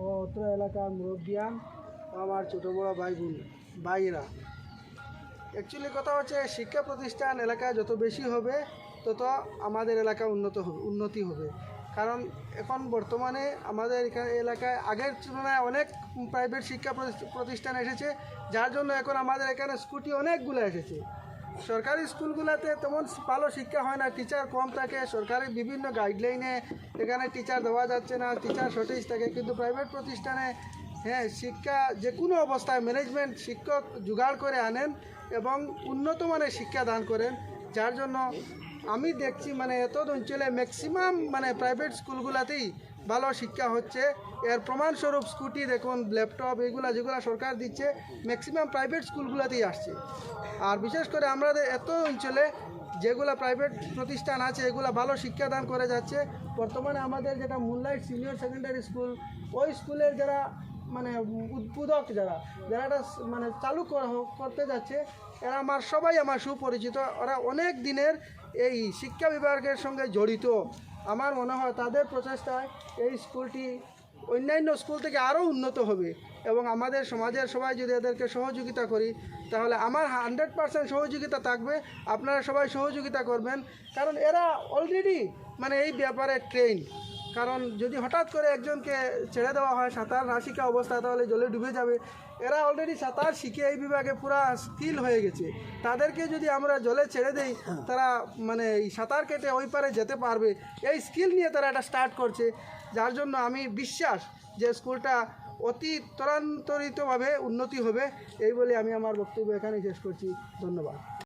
ও অত্র এলাকার মুরব্বিয়ান আমার ছোটো বড়ো ভাই বোন ভাইরা অ্যাকচুয়ালি কথা হচ্ছে, শিক্ষা প্রতিষ্ঠান এলাকায় যত বেশি হবে, তত আমাদের এলাকা উন্নত হবে, উন্নতি হবে। কারণ এখন বর্তমানে আমাদের এখানে এলাকায় আগের তুলনায় অনেক প্রাইভেট শিক্ষা প্রতি- প্রতিষ্ঠান এসেছে, যার জন্য এখন আমাদের এখানে স্কুটি অনেকগুলো এসেছে। সরকারি স্কুলগুলোতে তেমন ভালো শিক্ষা হয় না টিচার কম থাকে, সরকারি বিভিন্ন গাইডলাইনে এখানে টিচার দেওয়া যাচ্ছে না টিচার শর্টেজ থাকে, কিন্তু প্রাইভেট প্রতিষ্ঠানে হ্যাঁ শিক্ষা যে কোনো অবস্থায় ম্যানেজমেন্ট শিক্ষক জোগাড় করে আনেন এবং উন্নত মানের শিক্ষা দান করেন, যার জন্য আমি দেখছি মানে এত অঞ্চলে ম্যাক্সিমাম মানে প্রাইভেট স্কুলগুলোতেই ভালো শিক্ষা হচ্ছে। এর প্রমাণস্বরূপ স্কুটি দেখুন, ল্যাপটপ, এগুলা যেগুলো সরকার দিচ্ছে ম্যাক্সিমাম প্রাইভেট স্কুলগুলোতেই আসছে। আর বিশেষ করে আমাদের এত অঞ্চলে যেগুলো প্রাইভেট প্রতিষ্ঠান আছে, এগুলো ভালো শিক্ষাদান করে যাচ্ছে, বর্তমানে আমাদের যেটা মুনলাইট সিনিয়র সেকেন্ডারি স্কুল ওই স্কুলের যারা মানে উদ্বোধক যারা যারা এটা মানে চালু করা- করতে যাচ্ছে, এরা আমার সবাই আমার সুপরিচিত। ওরা অনেক দিনের এই শিক্ষা বিভাগের সঙ্গে জড়িত। আমার মনে হয় তাদের প্রচেষ্টায় এই স্কুলটি অন্যান্য স্কুল থেকে আরও উন্নত হবে এবং আমাদের সমাজের সবাই যদি এদেরকে সহযোগিতা করি, তাহলে আমার হান্ড্রেড পারসেন্ট সহযোগিতা থাকবে। আপনারা সবাই সহযোগিতা করবেন। কারণ এরা অলরেডি মানে এই ব্যাপারে ট্রেন কারণ যদি হঠাৎ করে একজনকে ছেড়ে দেওয়া হয়, সাঁতার না শিখা অবস্থা, তাহলে জলে ডুবে যাবে। এরা অলরেডি সাঁতার শিখে এই বিভাগে পুরা স্কিল হয়ে গেছে। তাদেরকে যদি আমরা জলে ছেড়ে দেই, তারা মানে এই সাঁতার কেটে ওই পারে যেতে পারবে। এই স্কিল নিয়ে তারা এটা স্টার্ট করছে। যার জন্য আমি বিশ্বাস যে স্কুলটা অতি ত্বরান্তরিতভাবে উন্নতি হবে। এই বলে আমি আমার বক্তব্য এখানে শেষ করছি। ধন্যবাদ।